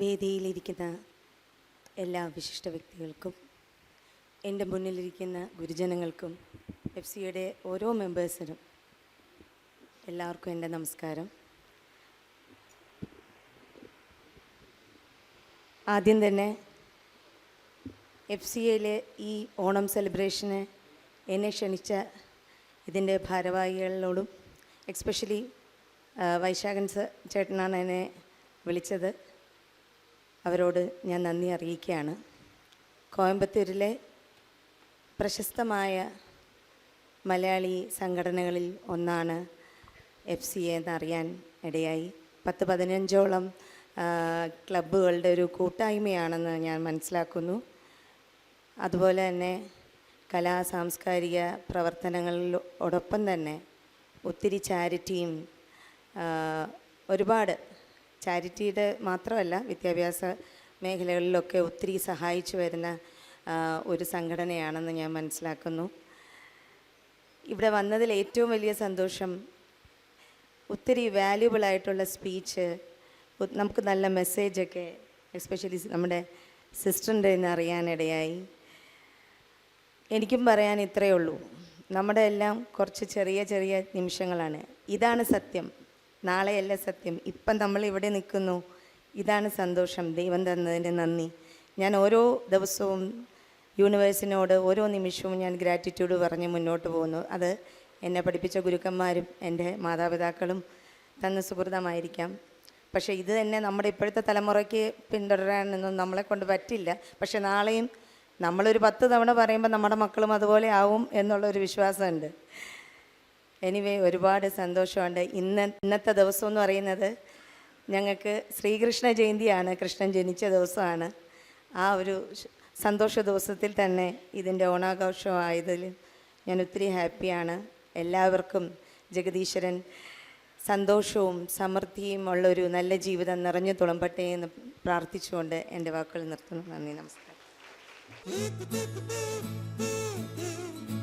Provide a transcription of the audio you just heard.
വേദിയിലിരിക്കുന്ന എല്ലാ വിശിഷ്ട വ്യക്തികൾക്കും എന്റെ മുന്നിലിരിക്കുന്ന ഗുരുജനങ്ങൾക്കും എഫ് സിയുടെ ഓരോ മെമ്പേഴ്സിനും എല്ലാവർക്കും എന്റെ നമസ്കാരം. ആദ്യം തന്നെ എഫ് സി എയിലെ ഈ ഓണം സെലിബ്രേഷന് എന്നെ ക്ഷണിച്ച ഇതിന്റെ ഭാരവാഹികളോടും എക്സ്പെഷ്യലി വൈശാഖൻ ചേട്ടനാണ് എന്നെ വിളിച്ചത്. അവരോട് ഞാൻ നന്ദി അറിയിക്കുകയാണ്. കോയമ്പത്തൂരിലെ പ്രശസ്തമായ മലയാളി സംഘടനകളിൽ ഒന്നാണ് എഫ് സി എ എന്നറിയാൻ ഇടയായി. പത്ത് പതിനഞ്ചോളം ക്ലബ്ബുകളുടെ ഒരു കൂട്ടായ്മയാണെന്ന് ഞാൻ മനസ്സിലാക്കുന്നു. അതുപോലെ തന്നെ കലാ സാംസ്കാരിക പ്രവർത്തനങ്ങളോടൊപ്പം തന്നെ ഒത്തിരി ചാരിറ്റിയും ഒരുപാട് ചാരിറ്റിയുടെ മാത്രമല്ല വിദ്യാഭ്യാസ മേഖലകളിലൊക്കെ ഒത്തിരി സഹായിച്ചു വരുന്ന ഒരു സംഘടനയാണെന്ന് ഞാൻ മനസ്സിലാക്കുന്നു. ഇവിടെ വന്നതിൽ ഏറ്റവും വലിയ സന്തോഷം ഒത്തിരി വാല്യുബിളായിട്ടുള്ള സ്പീച്ച് നമുക്ക് നല്ല മെസ്സേജൊക്കെ എസ്പെഷ്യലി നമ്മുടെ സിസ്റ്ററിന്റെ നിന്ന് അറിയാനിടയായി. എനിക്കും പറയാൻ ഇത്രയേ ഉള്ളൂ. നമ്മുടെ എല്ലാം കുറച്ച് ചെറിയ ചെറിയ നിമിഷങ്ങളാണ്. ഇതാണ് സത്യം. നാളെയല്ല സത്യം. ഇപ്പം നമ്മൾ ഇവിടെ നിൽക്കുന്നു. ഇതാണ് സന്തോഷം. ദൈവം തന്നതിന്റെ നന്ദി. ഞാൻ ഓരോ ദിവസവും യൂണിവേഴ്സിനോട് ഓരോ നിമിഷവും ഞാൻ ഗ്രാറ്റിറ്റ്യൂഡ് പറഞ്ഞ് മുന്നോട്ട് പോകുന്നു. അത് എന്നെ പഠിപ്പിച്ച ഗുരുക്കന്മാരും എന്റെ മാതാപിതാക്കളും തന്ന സുഹൃതമായിരിക്കാം. പക്ഷേ ഇത് തന്നെ നമ്മുടെ ഇപ്പോഴത്തെ തലമുറയ്ക്ക് പിന്തുടരാനൊന്നും നമ്മളെ കൊണ്ട് പറ്റില്ല. പക്ഷേ നാളെയും നമ്മളൊരു പത്ത് തവണ പറയുമ്പോൾ നമ്മുടെ മക്കളും അതുപോലെ ആവും എന്നുള്ളൊരു വിശ്വാസമുണ്ട്. എനിവേ ഒരുപാട് സന്തോഷമുണ്ട്. ഇന്ന് ഇന്നത്തെ ദിവസം എന്ന് പറയുന്നത് ഞങ്ങൾക്ക് ശ്രീകൃഷ്ണ ജയന്തിയാണ്. കൃഷ്ണൻ ജനിച്ച ദിവസമാണ്. ആ ഒരു സന്തോഷ ദിവസത്തിൽ തന്നെ ഇതിന്റെ ഓണാഘോഷമായതിൽ ഞാൻ ഒത്തിരി ഹാപ്പിയാണ്. എല്ലാവർക്കും ജഗദീശ്വരൻ സന്തോഷവും സമൃദ്ധിയും ഉള്ളൊരു നല്ല ജീവിതം നിറഞ്ഞു തുളമ്പട്ടെ എന്ന് പ്രാർത്ഥിച്ചുകൊണ്ട് എന്റെ വാക്കുകൾ നിർത്തുന്നു. നന്ദി നമസ്കാരം.